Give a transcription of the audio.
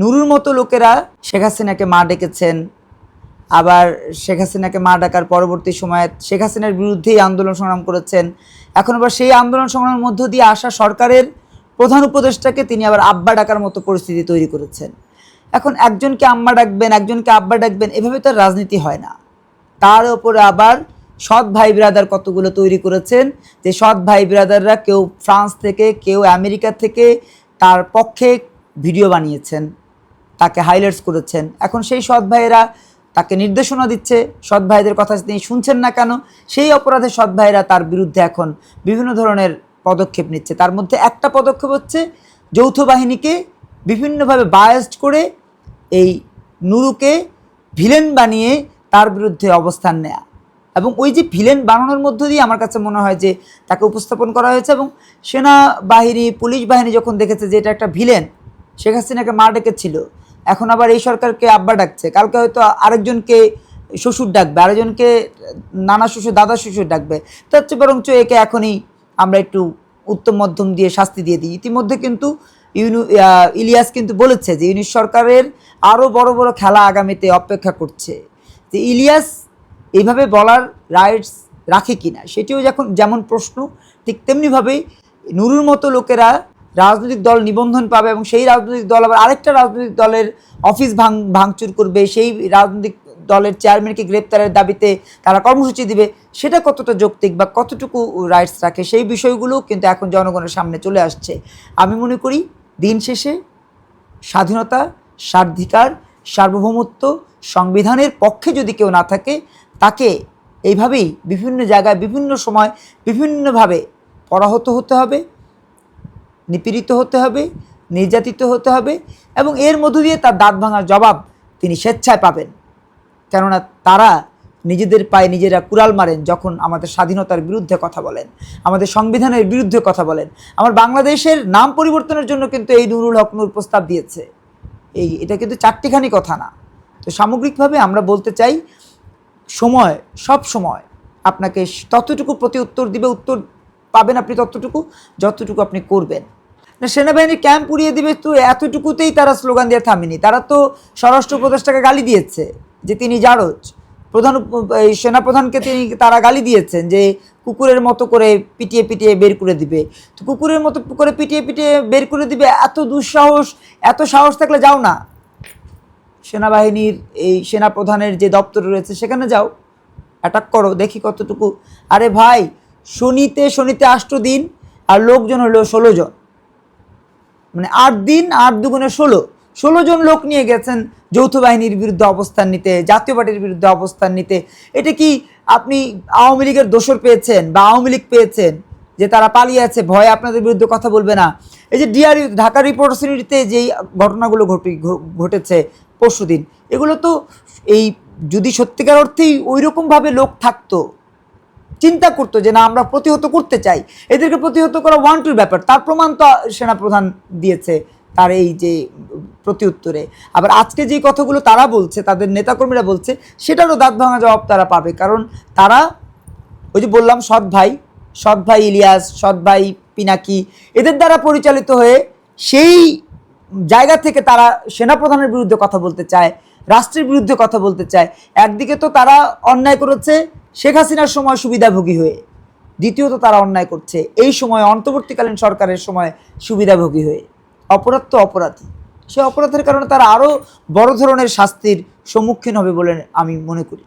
নুরুর মতো লোকেরা শেখ হাসিনাকে মা ডেকেছেন, আবার শেখ হাসিনাকে মা ডাকার পরবর্তী সময়ে শেখ হাসিনার বিরুদ্ধেই আন্দোলন সংগ্রাম করেছেন। এখন আবার সেই আন্দোলন সংগ্রামের মধ্য দিয়ে আসা সরকারের প্রধান উপদেষ্টাকে তিনি আবার আব্বা ডাকার মতো পরিস্থিতি তৈরি করেছেন। এখন একজনকে আম্মা ডাকবেন, একজনকে আব্বা ডাকবেন, এভাবে তো রাজনীতি হয় না। তার ওপরে আবার সৎ ভাই ব্রাদার কতগুলো তৈরি করেছেন, যে সৎ ভাই ব্রাদাররা কেউ ফ্রান্স থেকে, কেউ আমেরিকা থেকে তার পক্ষে ভিডিও বানিয়েছেন। তাকে হাইলাইটস করেছেন। এখন সেই সৎ ভাইয়েরা তাকে নির্দেশনা দিচ্ছে, সৎ ভাইদের কথা তিনি শুনছেন না কেন? সেই অপরাধে সৎ ভাইয়েরা তার বিরুদ্ধে এখন বিভিন্ন ধরনের পদক্ষেপ নিচ্ছে। তার মধ্যে একটা পদক্ষেপ হচ্ছে, যৌথ বাহিনীকে বিভিন্নভাবে বায়াসড করে এই নুরুকে ভিলেন বানিয়ে তার বিরুদ্ধে অবস্থান নেয়া। এবং ওই যে ভিলেন বানানোর মধ্য দিয়ে আমার কাছে মনে হয় যে তাকে উপস্থাপন করা হয়েছে এবং সেনাবাহিনী, পুলিশ বাহিনী যখন দেখেছে যে এটা একটা ভিলেন শেখ হাসিনাকে মা ডেকেছিল। এখন আবার এই সরকারকে আব্বা ডাকছে। কালকে হয়তো আরেকজনকে শ্বশুর ডাকবে, আরেকজনকে নানা শ্বশুর, দাদা শ্বশুর ডাকবে। তার চেয়ে বরঞ্চ একে এখনই আমরা একটু উত্তম মধ্যম দিয়ে শাস্তি দিয়ে দিই। ইতিমধ্যে কিন্তু ইউনু ইলিয়াস কিন্তু বলেছে যে ইউনিশ সরকারের আরও বড় বড় খেলা আগামীতে অপেক্ষা করছে। যে ইলিয়াস এইভাবে বলার রাইটস রাখে কিনা, সেটিও যখন যেমন প্রশ্ন, ঠিক তেমনিভাবেই নুরুর মতো লোকেরা রাজনৈতিক দল নিবন্ধন পাবে এবং সেই রাজনৈতিক দল আবার আরেকটা রাজনৈতিক দলের অফিস ভাঙ, ভাঙচুর করবে, সেই রাজনৈতিক দলের চেয়ারম্যানকে গ্রেপ্তারের দাবিতে তারা কর্মসূচি দিবে, সেটা কতটা যৌক্তিক বা কতটুকু রাইটস রাখে সেই বিষয়গুলো কিন্তু এখন জনগণের সামনে চলে আসছে। আমি মনে করি দিন শেষে স্বাধীনতা, স্বাধিকার, সার্বভৌমত্ব, সংবিধানের পক্ষে যদি কেউ না থাকে, তাকে এইভাবেই বিভিন্ন জায়গায় বিভিন্ন সময় বিভিন্নভাবে পরাহত হতে হবে। নিপীড়িত হতে হবে, নির্যাতিত হতে হবে এবং এর মধ্য দিয়ে তার দাঁত ভাঙার জবাব তিনি স্বেচ্ছায় পাবেন। কেননা তারা নিজেদের পায়ে নিজেরা কুড়াল মারেন যখন আমাদের স্বাধীনতার বিরুদ্ধে কথা বলেন, আমাদের সংবিধানের বিরুদ্ধে কথা বলেন। আমার বাংলাদেশের নাম পরিবর্তনের জন্য কিন্তু এই নুরুল হক নূর প্রস্তাব দিয়েছে। এই, এটা কিন্তু চারটিখানি কথা না। তো সামগ্রিকভাবে আমরা বলতে চাই, সময়, সব সময় আপনাকে ততটুকু প্রতি উত্তর দিবে, উত্তর পাবেন আপনি ততটুকু, যতটুকু আপনি করবেন। না সেনাবাহিনীর ক্যাম্প উড়িয়ে দিবে তো এতটুকুতেই তারা স্লোগান দিয়ে থামেনি। তারা তো স্বরাষ্ট্র উপদেষ্টাকে গালি দিয়েছে যে তিনি জারজ। প্রধান এই সেনাপ্রধানকে তিনি তারা গালি দিয়েছেন যে কুকুরের মতো করে পিটিয়ে পিটিয়ে বের করে দিবে। তো কুকুরের মতো করে পিটিয়ে পিটিয়ে বের করে দিবে, এত দুঃসাহস, এত সাহস থাকলে যাও না। সেনাবাহিনীর এই সেনাপ্রধানের যে দপ্তর রয়েছে, সেখানে যাও। অ্যাটাক করো, দেখি কতটুকু। আরে ভাই শনিতে শনিতে আষ্ট দিন আর লোকজন হলো ষোলো জন। মানে আট দিন, আট দুগুণে ষোলো। ষোলো জন লোক নিয়ে গেছেন যৌথ বাহিনীর বিরুদ্ধে অবস্থান নিতে, জাতীয় পার্টির বিরুদ্ধে অবস্থান নিতে। এটা কি আপনি আওয়ামী লীগের দোষর পেয়েছেন বা আওয়ামী লীগ পেয়েছেন যে তারা পালিয়ে আছে? ভয়ে আপনাদের বিরুদ্ধে কথা বলবে না। এই যে ডিআর ঢাকা রিপোর্টার্স ইউনিটিতে যেই ঘটনাগুলো ঘটি ঘটেছে পরশুদিন, এগুলো তো এই যদি সত্যিকার অর্থেই ওই রকমভাবে লোক থাকতো চিন্তা করতো যে না, আমরা প্রতিহত করতে চাই। এদেরকে প্রতিহত করা ওয়ান টুর ব্যাপার। তার প্রমাণ তো সেনাপ্রধান দিয়েছে তার এই যে প্রতিউত্তরে আবার আজকে যে কথাগুলো তারা বলছে, তাদের নেতাকর্মীরা বলছে, সেটারও দাঁত ভাঙা জবাব তারা পাবে। কারণ তারা ওই যে বললাম, সৎ ভাই সৎ ভাই ইলিয়াস, সৎ ভাই পিনাকি, এদের দ্বারা পরিচালিত হয়ে সেই জায়গা থেকে তারা সেনাপ্রধানের বিরুদ্ধে কথা বলতে চায়, রাষ্ট্রের বিরুদ্ধে কথা বলতে চায়। একদিকে তো তারা অন্যায় করেছে শেখ হাসিনার সময় সুবিধাভোগী হয়ে, দ্বিতীয়ত তারা অন্যায় করছে, এই সময় অন্তর্বর্তীকালীন সরকারের সময় সুবিধাভোগী হয়ে। অপরাধ তো অপরাধী সে অপরাধের কারণে তারা আরও বড় ধরনের শাস্তির সম্মুখীন হবে বলে আমি মনে করি।